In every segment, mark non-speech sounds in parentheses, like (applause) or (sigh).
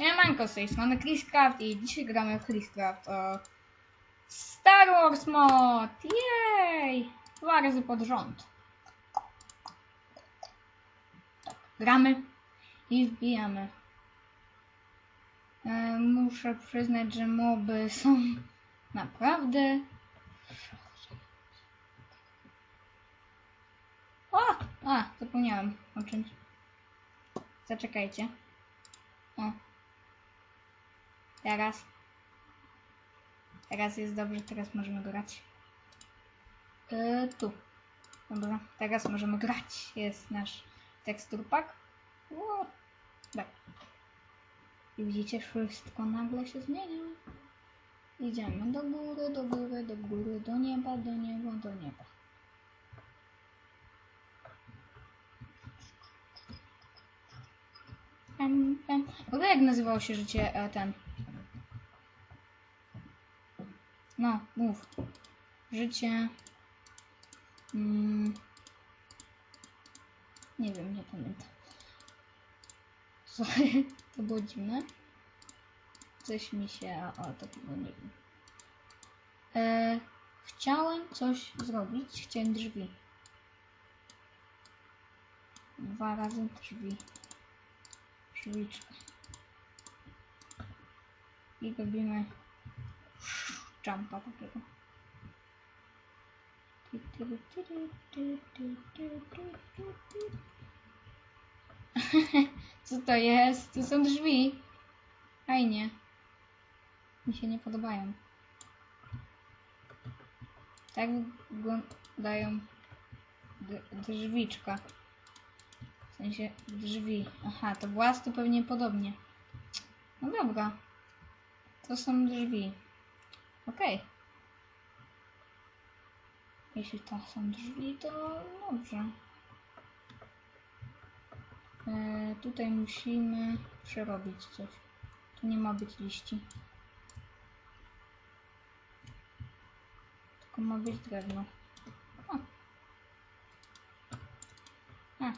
Siemanko, z tej strony Chriscraft i dzisiaj gramy w Chriscraft o Star Wars Mod! Jej! Dwa razy pod rząd. Gramy i wbijamy. E, muszę przyznać, że moby są naprawdę... O! A, zapomniałem o czymś. Zaczekajcie. O. Teraz. Teraz jest dobrze, teraz możemy grać. Yy, tu. Dobra, teraz możemy grać. Jest nasz tekstur pack. Ło. Tak. I widzicie, wszystko nagle się zmienia. Idziemy do góry, do góry, do góry, do nieba, do nieba, do nieba. Pem, pem. W jak nazywało się życie e, ten? No, mów. Życie. Mm, nie wiem, nie pamiętam. Sorry, (laughs) to było dziwne. Coś mi się. O, to było nie wiem. E, chciałem coś zrobić. Chciałem drzwi. Dwa razy drzwi drzwiczkę. I robimy jumpa takiego. Co to jest? To są drzwi. Fajnie. Mi się nie podobają. Tak wyglądają drzwiczka. W sensie drzwi. Aha, to włas to pewnie podobnie. No dobra. To są drzwi. Okej. Jeśli to są drzwi, to dobrze. E, tutaj musimy przerobić coś. Tu nie ma być liści. Tylko ma być drewno. O. A.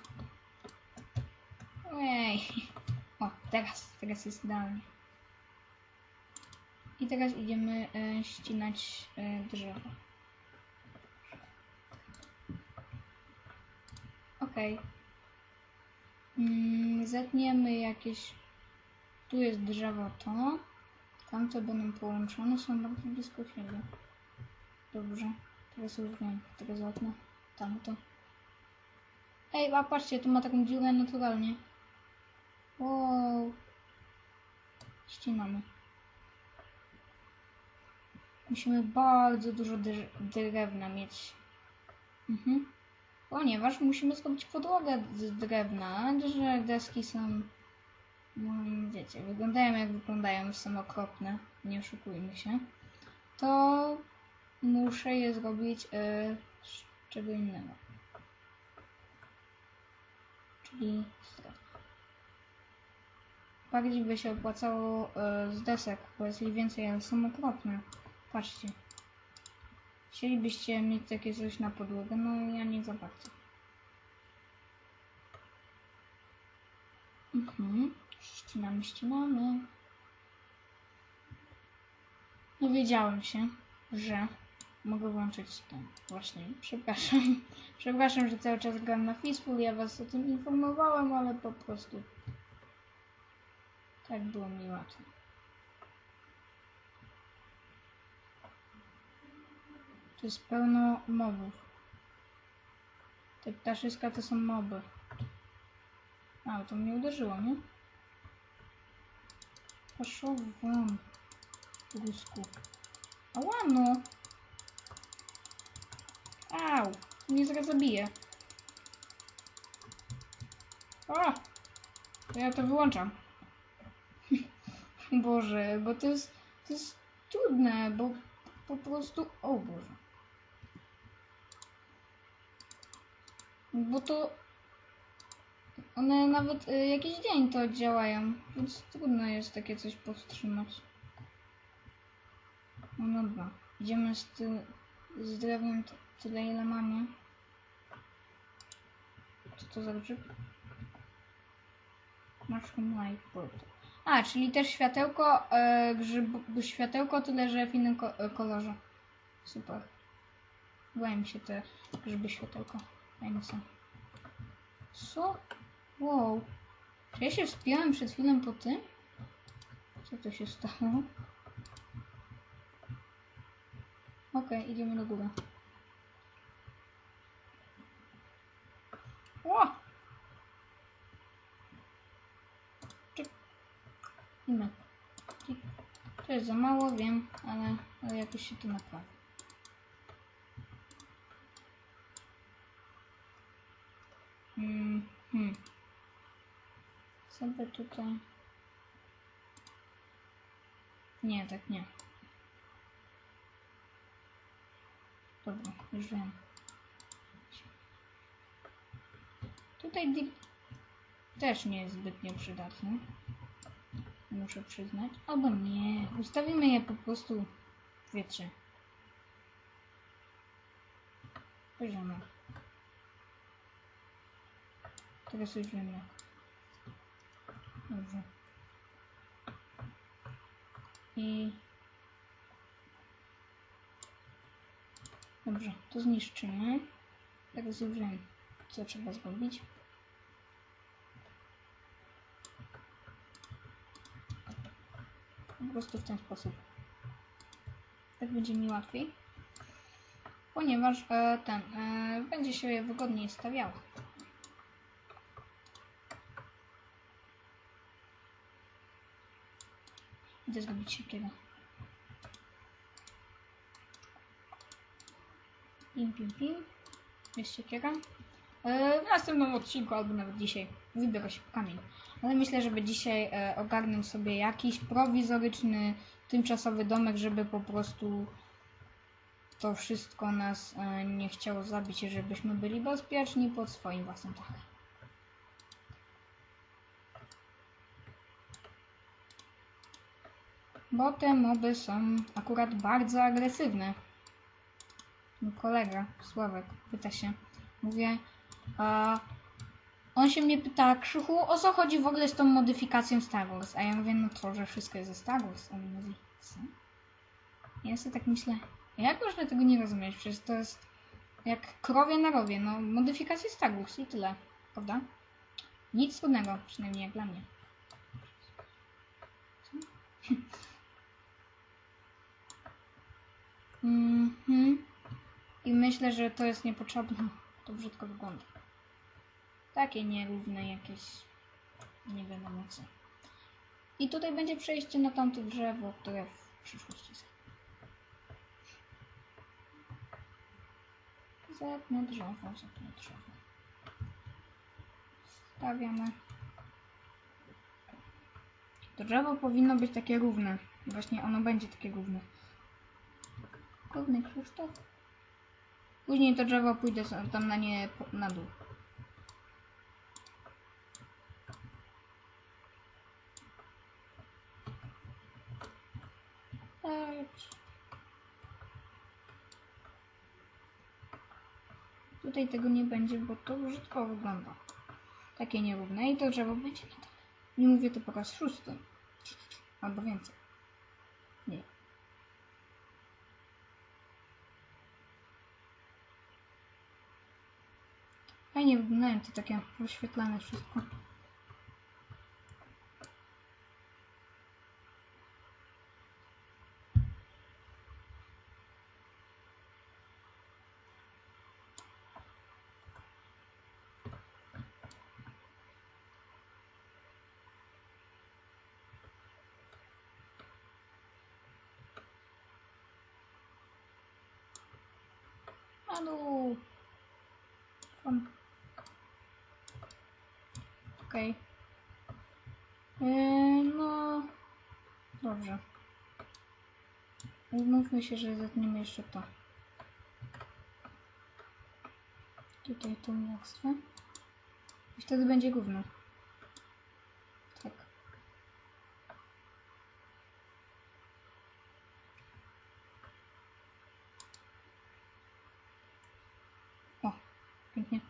Ojej. (laughs) O, teraz, teraz jest idealnie. I teraz idziemy e, ścinać e, drzewo. Okej. Mm, zetniemy jakieś... Tu jest drzewo to. Tamte będą połączone, są bardzo blisko siebie. Dobrze. Teraz już wiem. Teraz zetnę tamto. Ej, a patrzcie, tu ma taką dziurę naturalnie. Wow. Ścinamy. Musimy bardzo dużo dr- drewna mieć. Mhm. Ponieważ musimy zrobić podłogę z drewna, że deski są, no wiecie, wyglądają jak wyglądają, są okropne, nie oszukujmy się, to muszę je zrobić e, z czego innego. Czyli z bardziej by się opłacało e, z desek, bo jest ich więcej, ale są okropne. Patrzcie. Chcielibyście mieć takie coś na podłogę? No ja nie za bardzo. Mhm. Ścinamy, ścinamy. No wiedziałem się, że mogę włączyć ten właśnie. Przepraszam. (laughs) Przepraszam, że cały czas gram na Fistful. Ja was o tym informowałem, ale po prostu tak było mi łatwo. Tu jest pełno mobów. Te ptaszyska to są moby. A, to mnie uderzyło, nie? Poszło won. Gusku. Ała, no. Au. Mnie zaraz zabije. O! To ja to wyłączam. (laughs) Boże, bo to jest, to jest trudne, bo po prostu... O Boże. Bo to... One nawet y, jakiś dzień to działają, więc trudno jest takie coś powstrzymać. No dobra, idziemy z, ty, z drewnem tyle ile mamy. Co to za grzyb? Mushroom Light Portal. A, czyli też światełko, e, grzyb, światełko tyle, że w innym ko- kolorze. Super. Mi się te grzyby światełko. Są. Co? Wow. Czy ja się wspiąłem przed chwilą po tym? Co to się stało? Okej, idziemy do góry. Ło! Czy... To jest za mało, wiem, ale, ale jakoś się to naprawi. Mm, hmm. Sobie tutaj... Nie, tak nie. Dobra, już wiem. Tutaj dip też nie jest zbytnio przydatny. Muszę przyznać. Albo nie. Ustawimy je po prostu w wietrze. Poziomo. Teraz już wiem jak. Dobrze. I... Dobrze, to zniszczymy. Teraz już wiem, co trzeba zrobić. Po prostu w ten sposób. Tak będzie mi łatwiej. Ponieważ e, ten e, będzie się wygodniej stawiało. Idę zrobić siekierę. Pim, pim, pim. Jest siekiera. E, w następnym odcinku, albo nawet dzisiaj, wybiorę się po kamień. Ale myślę, żeby dzisiaj e, ogarnę sobie jakiś prowizoryczny, tymczasowy domek, żeby po prostu to wszystko nas e, nie chciało zabić żebyśmy byli bezpieczni pod swoim własnym dachem. Bo te moby są akurat bardzo agresywne. Mój kolega, Sławek, pyta się. Mówię, a on się mnie pyta, Krzychu, o co chodzi w ogóle z tą modyfikacją Star Wars? A ja mówię, no to, że wszystko jest ze Star Wars. On mówi, co? Ja sobie tak myślę, jak można tego nie rozumieć? Przecież to jest jak krowie na rowie, no modyfikacje Star Wars i tyle, prawda? Nic trudnego, przynajmniej jak dla mnie. (laughs) Mhm. I myślę, że to jest niepotrzebne. To brzydko wygląda. Takie nierówne jakieś. Nie wiadomo co. I tutaj będzie przejście na tamte drzewo, które w przyszłości są. Zetnę drzewo, zetnę drzewo. Stawiamy. To drzewo powinno być takie równe. Właśnie ono będzie takie równe. Równy Krzysztof. Później to drzewo pójdę tam na nie na dół. Tutaj tego nie będzie, bo to brzydko wygląda. Takie nierówne i to drzewo będzie na dole. Nie mówię to po raz szósty. Albo więcej. Nie. Fajnie wyglądają to takie rozświetlane wszystko. Anu! Kom. Okej. Yy, no... Dobrze. Umówmy się, że zetniemy jeszcze to. Tutaj tą warstwę. I wtedy będzie gówno. Tak. O, pięknie.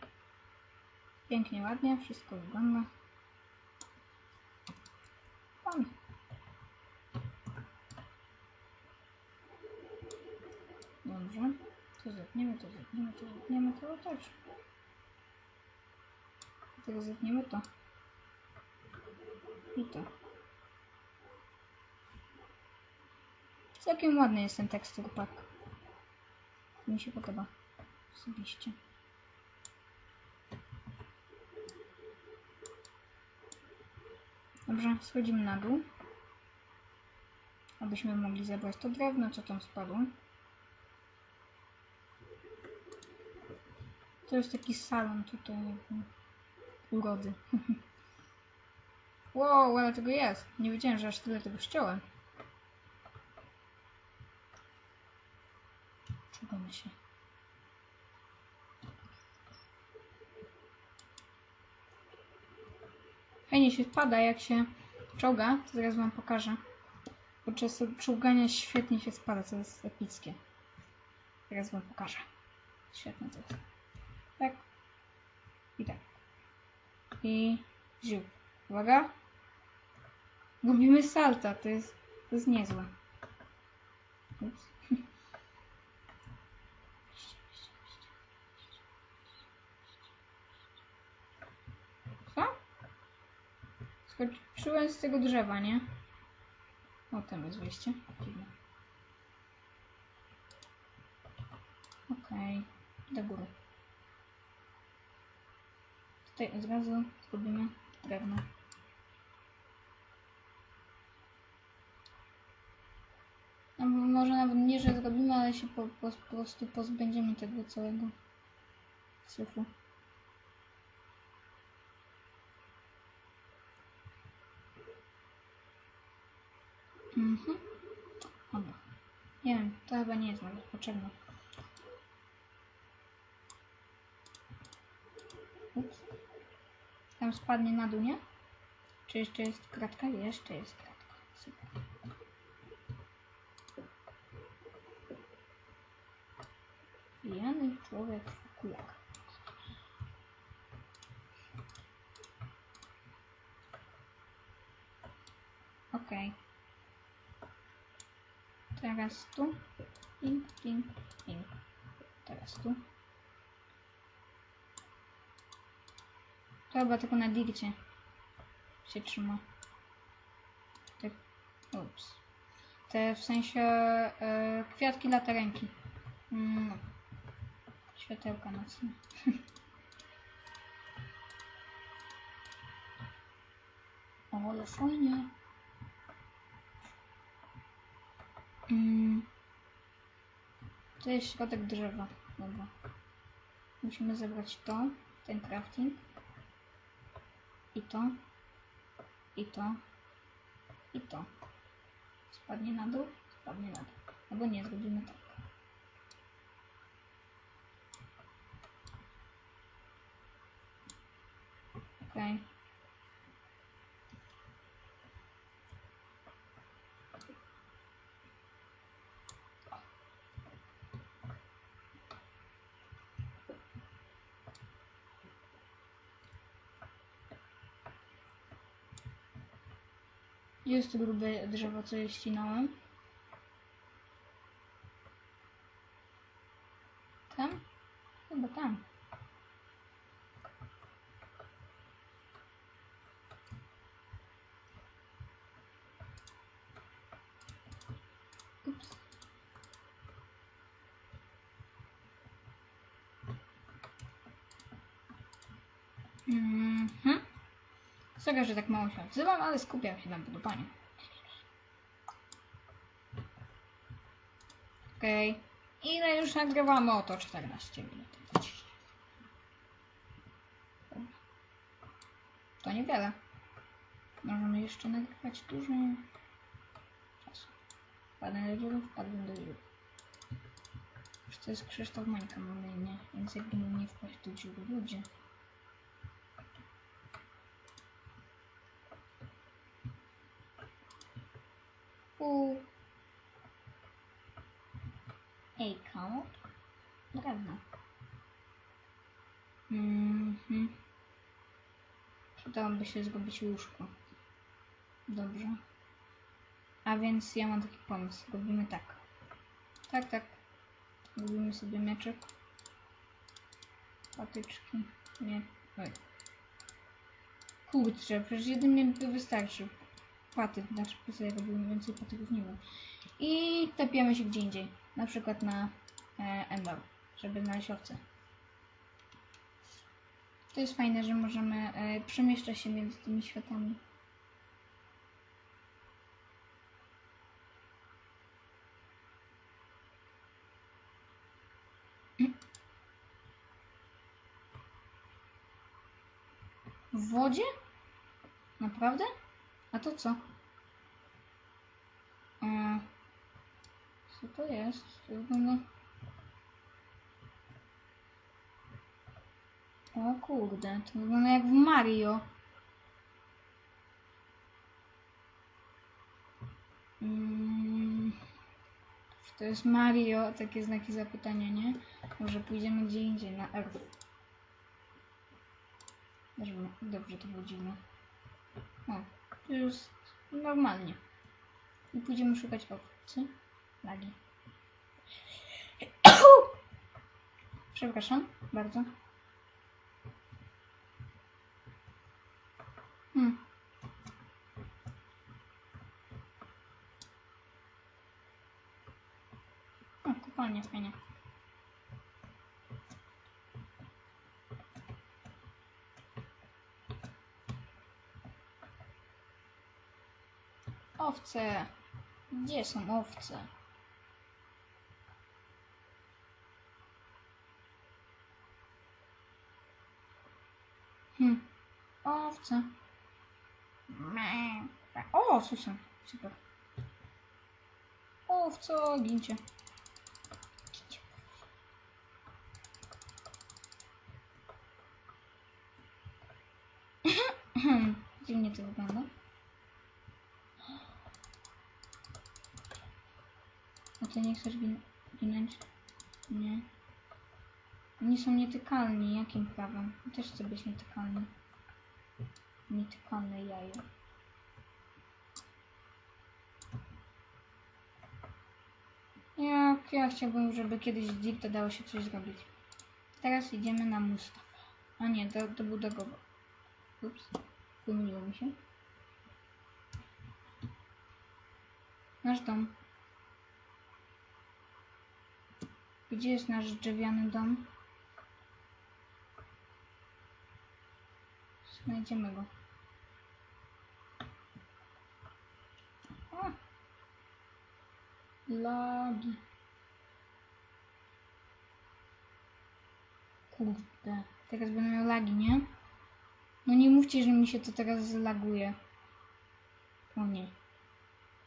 Pięknie, ładnie, wszystko wygląda. Dobrze. To zetniemy, to zetniemy, to zetniemy, to też. Teraz zetniemy to. I to. Całkiem ładny jest ten tekstur pack. Mi się podoba. Osobiście. Dobrze, schodzimy na dół. Abyśmy mogli zebrać to drewno, co tam spadło. To jest taki salon tutaj urody. (laughs) wow, ale tego jest. Nie wiedziałem, że aż tyle tego ściąłem. Czugamy się. Fajnie się spada, jak się czołga. To zaraz wam pokażę. Podczas czołgania świetnie się spada, co jest epickie. Teraz wam pokażę. Świetne to jest. Tak. I tak. I ziół. Uwaga. Robimy salta. To jest, to jest niezłe. Ups. Co? Skoczyłem z tego drzewa, nie? O, tam jest wyjście. Dziwne. Okej. Do góry. Tutaj od razu zrobimy drewno. No, może nawet nie, że zrobimy, ale się po, po, po prostu pozbędziemy tego całego syfu. Mhm. Dobra. Nie wiem, to chyba nie jest nawet potrzebne. Ups. Tam spadnie na dół, nie? Czy jeszcze jest kratka? Jeszcze jest kratka. Super. Pijany człowiek w kulach. Okej. Teraz tu. Ping, ping, ping. Teraz tu. To chyba tylko na digcie się trzyma. Te, ups. Te w sensie e, kwiatki latarenki. Mm, No. Światełka nocne. (laughs) o, ale fajnie. Mm. To jest środek drzewa. Dobra. Musimy zebrać to, ten crafting. I to. I to. I to. Spadnie na dół? Spadnie na dół. Albo nie, zrobimy tak. Okej. Gdzie jest grube drzewo, co je ścinałem? Tam? Chyba tam. Ups. Mhm. Sorry, że tak mało się odzywam, ale skupiam się na budowaniu. Okej. Okay. Ile już nagrywamy? Oto 14 minut. To niewiele. Możemy jeszcze nagrywać dużo czasu. Wpadnę do wielu, wpadłem do wielu. Już to jest Krzysztof Mańka, mamy imię, więc jakby nie wpaść do dziury ludzie. Mm-hmm. Mm-hmm. Mm-hmm. Mm-hmm. Dobrze. A więc ja mam taki pomysł. Robimy tak. Tak, tak. Robimy sobie mieczek. Patyczki. Nie. Oj. Kurczę, przecież jeden miecz by wystarczył. Patyk, znaczy po co ja robimy więcej patyków nie wiem. I tapiamy się gdzie indziej. Na przykład na e, żeby znaleźć owce. To jest fajne, że możemy e, przemieszczać się między tymi światami. W wodzie? Naprawdę? A to co? E, co to jest? To wygląda... O kurde, to wygląda jak w Mario. Mm, czy to jest Mario? Takie znaki zapytania, nie? Może pójdziemy gdzie indziej, na R. Dobrze, dobrze to dziwne. O, to jest normalnie. I pójdziemy szukać owcy. Lagi. (coughs) Przepraszam bardzo. Hmm. O, kopalnia fajnie. Owce! Gdzie są owce? Hmm. Owce. O, słyszę. Super. Owco, gincie. Gincie. Dziwnie to wygląda. A ty nie chcesz gin ginąć? Nie. Oni są nietykalni. Jakim prawem? Też chcę być nietykalny. Nietykalne jajo. Jak ja chciałbym, żeby kiedyś z Dirta dało się coś zrobić. Teraz idziemy na Mustafa. A nie, to był dogowo. Ups, pomyliło mi się. Nasz dom. Gdzie jest nasz drzewiany dom? Znajdziemy go. O! Lagi. Kurde. Teraz będę miał lagi, nie? No nie mówcie, że mi się to teraz zlaguje. O nie.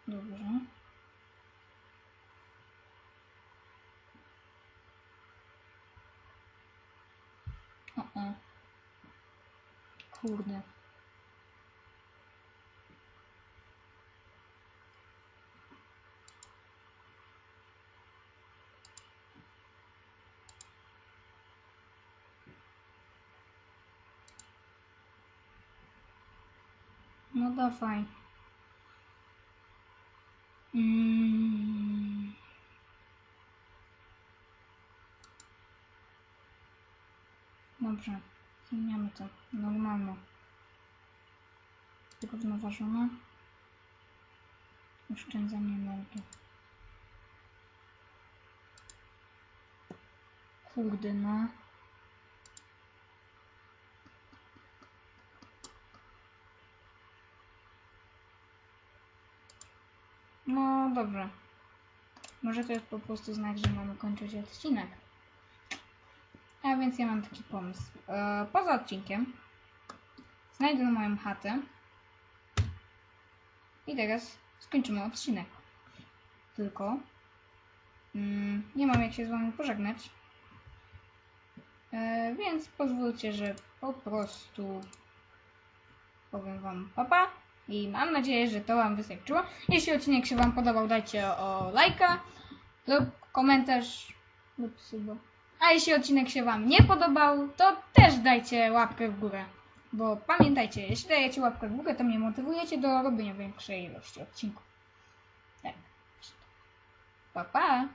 Dobrze. O, o. Kurde. No dawaj. Mm. Dobrze. Zmieniamy to. Normalne. Zrównoważone. Oszczędzanie energii. Kurde no. No dobrze. Może to jest po prostu znak, że mamy kończyć odcinek. A więc ja mam taki pomysł. E, poza odcinkiem znajdę moją chatę i teraz skończymy odcinek. Tylko mm, nie mam jak się z wami pożegnać. E, więc pozwólcie, że po prostu powiem wam papa i mam nadzieję, że to wam wystarczyło. Jeśli odcinek się wam podobał, dajcie o lajka lub komentarz lub suba. A jeśli odcinek się wam nie podobał, to też dajcie łapkę w górę. Bo pamiętajcie, jeśli dajecie łapkę w górę, to mnie motywujecie do robienia większej ilości odcinków. Tak. Pa, pa!